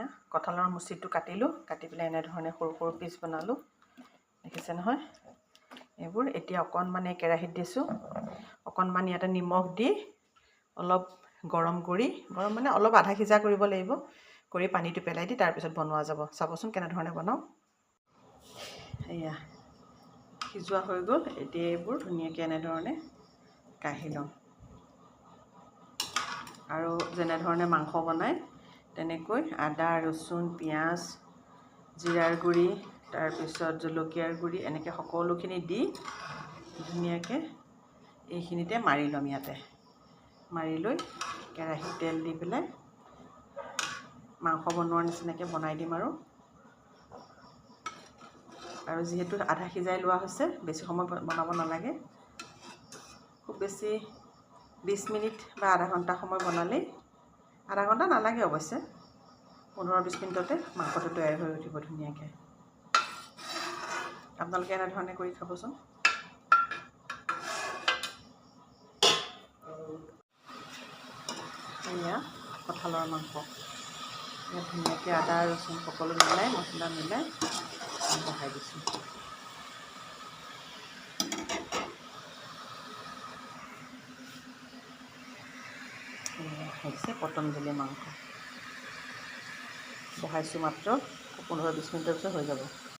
এয়া কঁঠালৰ মুচিটো কাটিলোঁ কাটি পেলাই এনেধৰণে সৰু সৰু পিচ বনালোঁ। দেখিছে নহয়? এইবোৰ এতিয়া অকণমান কেৰাহীত দিছোঁ। অকণমান ইয়াতে নিমখ দি অলপ গৰম কৰি গৰম মানে অলপ আধা সিজা কৰিব লাগিব। কৰি পানীটো পেলাই দি তাৰপিছত বনোৱা যাব। চাবচোন কেনেধৰণে বনাওঁ। এয়া সিজোৱা হৈ গ'ল। এতিয়া এইবোৰ ধুনীয়াকৈ এনেধৰণে কাঢ়ি ল'ম। আৰু যেনেধৰণে মাংস বনায় তেনেকৈ আদা ৰচুন পিঁয়াজ জিৰাৰ গুড়ি তাৰপিছত জলকীয়াৰ গুড়ি এনেকৈ সকলোখিনি দি ধুনীয়াকৈ এইখিনিতে মাৰি ল'ম ইয়াতে। মাৰি লৈ কেৰাহীত তেল দি পেলাই মাংস বনোৱাৰ নিচিনাকৈ বনাই দিম আৰু। আৰু যিহেতু আধা সিজাই লোৱা হৈছে বেছি সময় বনাব নালাগে। খুব বেছি বিছ মিনিট বা আধা ঘণ্টা সময় বনালেই আধা ঘণ্টা নালাগে অৱশ্যে। পোন্ধৰ বিছ মিনিটতে মাংসটো তৈয়াৰ হৈ উঠিব ধুনীয়াকৈ। আপোনালোকে এনেধৰণে কৰি খাবচোন। এয়া কঁঠালৰ মাংস। ধুনীয়াকৈ আদা ৰচুন সকলো মিলাই মছলা মিলাই বহাই দিছোঁ। হৈছে পতঞ্জলি মাংস। বহাইছোঁ মাত্ৰ পোন্ধৰ বিছ মিনিটৰ পিছত হৈ যাব।